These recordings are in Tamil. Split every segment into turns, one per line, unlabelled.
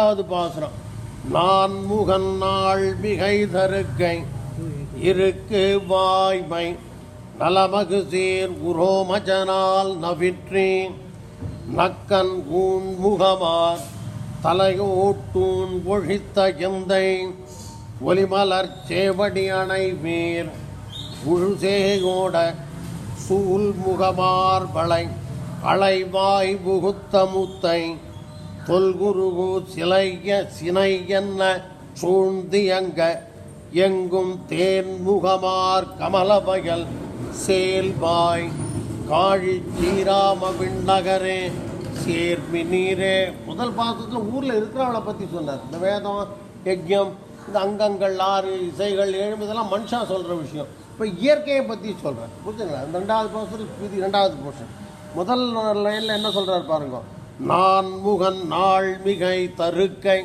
இரண்டாவது பாசுரம். நான் முகன் நாள் மிகை தருக்கை இருக்கு வாய்மை. நலமகு சீர் உரோமஜனால் நவிற்றி. நக்கன் ஊன் முகமார் தலையோட்டூன் பொழித்த எந்தை. ஒலிமலர் சேவடி அணை வீர் உழுசேகோட சூல் முகமார் வளை. அலைவாய் புகுத்த முத்தை தொல்குருகு சிலைய சினை என்ன சூழ்ந்தியங்க எங்கும் தேன் முகமார் கமலபயல் சேல்வாய் காழி ஸ்ரீராம விண்ணகரே சேர்மி நீரே முதல் பாசத்தில் ஊரில் இருக்கிறவளை பற்றி சொன்னார். இந்த வேதம் யஜ்யம் இந்த அங்கங்கள் ஆறு இசைகள் ஏழு இதெல்லாம் மனுஷா சொல்கிற விஷயம். இப்போ இயற்கையை பற்றி சொல்கிறேன் புரிஞ்சுங்களா? இந்த ரெண்டாவது பாசத்தில் இது ரெண்டாவது போர்ஷன் முதல் லைனில் என்ன சொல்கிறார் பாருங்க. நான் முகன் நாள் மிகை தருக்கை.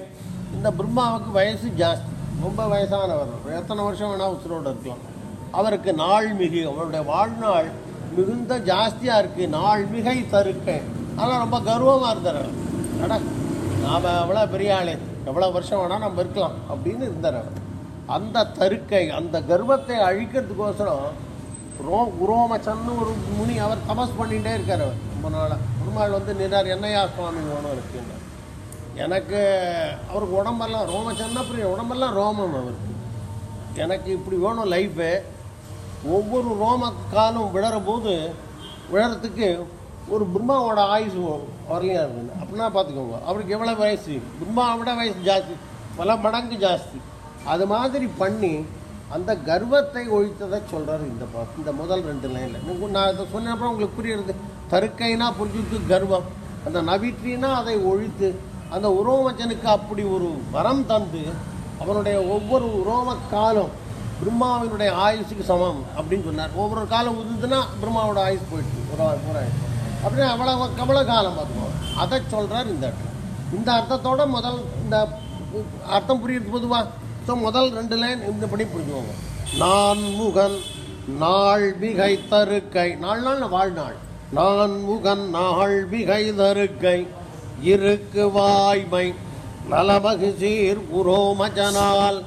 இந்த பிரம்மாவுக்கு வயசு ஜாஸ்தி. ரொம்ப வயசானவர். எத்தனை வருஷம் வேணால் உசுரோடு இருக்கலாம். அவருக்கு நாள் மிகு அவருடைய வாழ்நாள் மிகுந்த ஜாஸ்தியாக இருக்குது நாள் மிகை தருக்கை. அதெல்லாம் ரொம்ப கர்வமாக இருந்தார் அவர். அட நாம் எவ்வளோ பெரிய ஆளு. எவ்வளோ வருஷம் வேணால் நம்ம இருக்கலாம் அப்படின்னு இருந்தார் அவர். அந்த தருக்கை அந்த கர்வத்தை அழிக்கிறதுக்கோசரம் ரோ உரோமச்சன்னு ஒரு முனி அவர் தபஸ் பண்ணிகிட்டே இருக்கார் அவர். ரொம்ப நாளாக பெருமாள் வந்து நின்றார் என்னையா சுவாமி? வேணும் இருக்குன்னு எனக்கு அவருக்கு உடம்பெல்லாம் ரோமச்சன்னா பிரியம் உடம்பெல்லாம் ரோமம் அவருக்கு. எனக்கு இப்படி வேணும் லைஃபு ஒவ்வொரு ரோம காலும் விழற போது விழறதுக்கு ஒரு பிரம்மாவோட ஆயுசு வரலையா இருக்குது அப்படின்னா பார்த்துக்கோங்க அவருக்கு எவ்வளோ வயசு? பிரம்மாவோட வயசு ஜாஸ்தி பல மடங்கு ஜாஸ்தி. அது மாதிரி பண்ணி அந்த கர்வத்தை ஒழித்ததை சொல்கிறார் இந்த இந்த முதல் ரெண்டு லைனில். நீங்கள் நான் இதை சொன்னப்போ உங்களுக்கு புரியுறது. தருக்கைனா புரிஞ்சுட்டு கர்வம். அந்த நவிற்றினா அதை ஒழித்து அந்த உரோமச்சனுக்கு அப்படி ஒரு வரம் தந்து அவனுடைய ஒவ்வொரு உரோம காலம் பிரம்மாவினுடைய ஆயுஷுக்கு சமம் அப்படின்னு சொன்னார். ஒவ்வொரு காலம் உதுதுன்னா பிரம்மாவோட ஆயுஸ் போயிடுச்சு. ஒரு ஆ- ஒரு அப்படின்னு அவ்வளோ கவல காலம் பார்த்துக்கோ அதை சொல்கிறார் இந்த இடத்துல இந்த அர்த்தத்தோட முதல் இந்த அர்த்தம் புரியுது பொதுவாக ஸோ முதல் ரெண்டு லைன் இந்த படி புரிஞ்சுக்கோங்க. நான் முகன் நாள் மிகை தருக்கை நாள் நாள் வாழ்நாள். நான் முகன் நாள் மிகை தருக்கை இருக்கு வாய்மை. நலமகு சீர் உரோமஜனால்.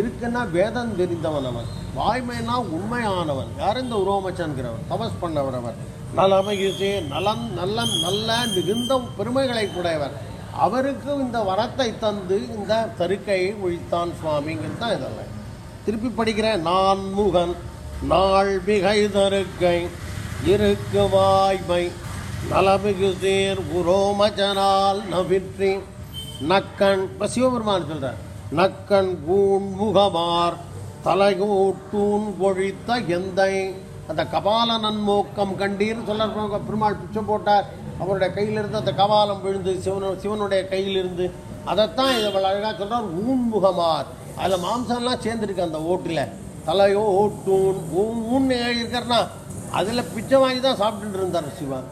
இருக்குன்னா வேதம் தெரிந்தவன் அவன். வாய்மைனா உண்மையானவன். யார் இந்த உரோமச்சன்கிறவன் தபஸ் பண்ணவர் அவர் நலமகு சீர் நலன் நல்ல நல்ல மிகுந்த பெருமைகளை உடையவர் அவருக்கு இந்த வரத்தை தந்து இந்த தருக்கையை ஒழித்தான் சுவாமிங்கிறது தான் இதெல்லாம். திருப்பி படிக்கிறேன். நான் முகன் நாள் மிகை தருக்கை இருக்கு வாய்மை நலமிகு சேர் உரோமஜனால் நவிற்றி. நக்கண் இப்போ சிவபெருமான் சொல்கிறார் நக்கண் கூண் முகமார் தலைகூட்டூன் பொழித்த எந்தை. அந்த கபால நன்மோக்கம் கண்டீர்னு சொல்ல பெருமாள் பிச்சை போட்டார். அவருடைய கையிலிருந்து அந்த கபாலம் விழுந்து சிவனு சிவனுடைய கையிலிருந்து. அதைத்தான் இதை அழகாக சொல்கிறார் ஊன்முகமார். அதில் மாம்சம்லாம் சேர்ந்துருக்கு அந்த ஓட்டில். தலையோ ஓட்டூன் ஊன் ஊன் இருக்கிறனா அதில் பிச்சை வாங்கி தான் சாப்பிட்டுட்டு இருந்தார் சிவன்.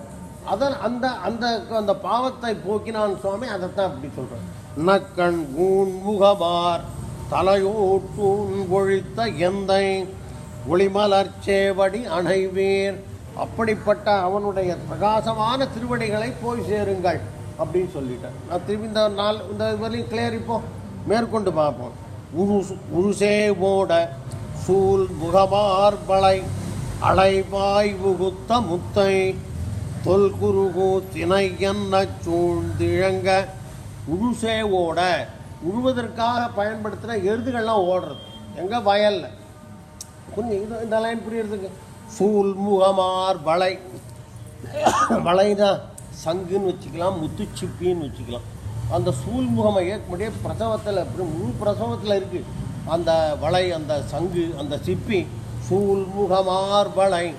அதன் அந்த அந்த அந்த பாவத்தை போக்கினான் சுவாமி அதைத்தான் அப்படி சொல்கிறேன் நக்கண் ஊன் முகமார் தலையோட்டூன் ஒழித்த எந்தை ஒளிமலர் சேவடி அப்படிப்பட்ட அவனுடைய பிரகாசமான திருவடிகளை போய் சேருங்கள் அப்படின்னு சொல்லிட்டேன் நான் திரும்பி இந்த நாள் இந்த வரையும் கிளியர் இப்போ மேற்கொண்டு பார்ப்போம். உரு உருசே ஓட சூல் முகமார்பளை அலைவாய் முகுத்த முத்தை தொல்குருகு திணை என்ன சூழ்ந்திழங்க. உருசே ஓட உழுவதற்காக பயன்படுத்தின எருதுகள்லாம் ஓடுறது. எங்கே வயலில். கொஞ்சம் இது இந்த லைன் புரியறதுக்கு. சூல் முகமார் வளை. வளைனா சங்குன்னு வச்சுக்கலாம் முத்துச்சிப்பின்னு வச்சுக்கலாம். அந்த சூல் ஏற்கனவே பிரசவத்தில் அப்படி முழு பிரசவத்தில் இருக்குது அந்த வளை அந்த சங்கு அந்த சிப்பி சூழ்முகமார் வளை.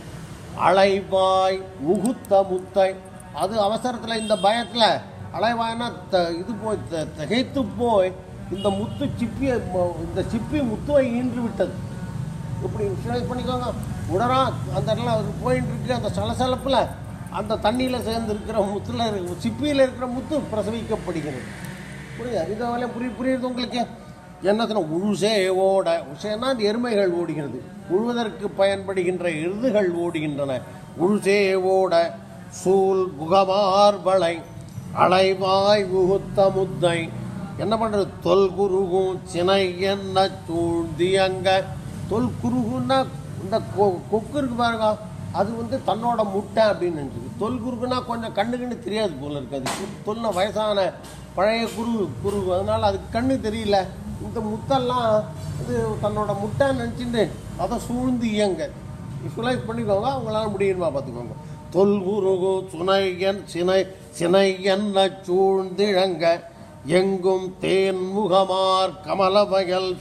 அலைவாய் முகுத்த முத்தை. அது அவசரத்தில் இந்த பயத்தில் அலைவாய்னா த இது போய் த- திகைத்து போய் இந்த முத்து சிப்பியை இந்த சிப்பி முத்துவை ஈன்று விட்டது இப்படி விஷுவலைஸ் பண்ணிக்கோங்க. உடனே அந்த இடத்துல அது போயிட்டு இருக்கு அந்த சலசலப்பில். அந்த தண்ணியில் சேர்ந்து இருக்கிற முத்தில் இருக்க- சிப்பியில் இருக்கிற முத்து பிரசவிக்கப்படுகிறது. புரியுது? இது புரிய புரியுது உங்களுக்கு? என்னத்தின உழுசே ஓட உசேனா அந்த எருமைகள் ஓடுகிறது. உழுவதற்கு பயன்படுகின்ற எருதுகள் ஓடுகின்றன. உழுசே ஓட சூல் முகமார் வளை அலைவாய் உகுத்த முத்தை. என்ன பண்ணுறது தொல் குருகும் சினை என்ன சூழ்ந்தியங்க? தொல் குருகுன்னா இந்த கொ- கொக்கு இருக்கு பாருங்க. அது வந்து தன்னோட முட்டை அப்படின்னு நினச்சிது தொல் குருகுன்னா கொஞ்சம் கண்ணு கண்ணு தெரியாது போல இருக்கு. அது தொல்ல வயசான பழைய குரு குருகு அதனால அதுக்கு கண்ணு தெரியல. இந்த முத்தெல்லாம் இது தன்னோட முட்டை நினச்சிட்டு அதை சூழ்ந்து இயங்க. விஷுவலைஸ் பண்ணிக்கோங்க. அவங்களால முடியுமா பார்த்துக்கோங்க. தொல் குருகு சுனையன் சினை சினை என்ன சூழ்ந்திழங்க. எங்கும் தேன் முகமார் கமல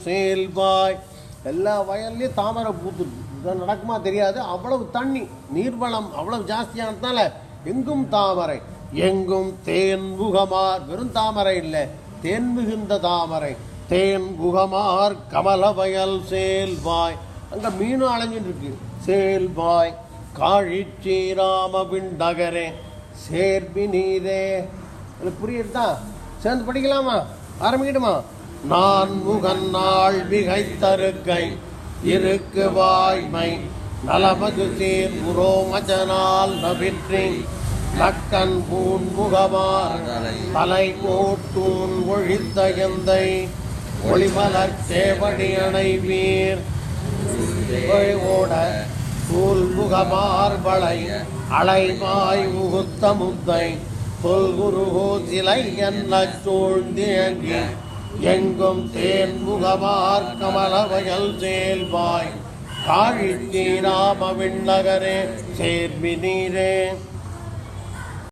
சேல்வாய். எல்லா வயல்லையும் தாமரை பூத்துருக்கு இது நடக்குமா தெரியாது. அவ்வளவு தண்ணி நீர்வளம் அவ்வளவு ஜாஸ்தியானதுனால எங்கும் தாமரை எங்கும் தேன் முகமார் வெறும் தாமரை இல்லை தேன் மிகுந்த தாமரை தேன் குகமார் கமல வயல் சேல்வாய் அங்கே மீனும் அலைஞ்சிட்டு இருக்கு. காழிச்சி ராமபின் நகரே சேர்பி நீரே. இது புரியுதா? சேர்ந்து படிக்கலாமா? ஆரம்பிக்கட்டுமா? நான் முகநாள் மிகைத்தருக்கை இருக்கு வாய்மை. நலமது சீர் உரோமஜனால் நபிற்றி லக்கன் பூன் முகமார் தலை போட்டூன் ஒழித்த எந்தை. ஒளிமலர் சேவடி அணைவீர் ஓட சூல் முகமார்பளை அலைமாய் உகுத்த முத்தை. தொல்குருகோ சிலை என்ன சூழ்ந்தியங்கி. எங்கும் தேன் முகமார் கமலவயல் சேல்வாய் செயல்பாய் காழித்தீராம விண்ணகரே சேர்மி நீரே.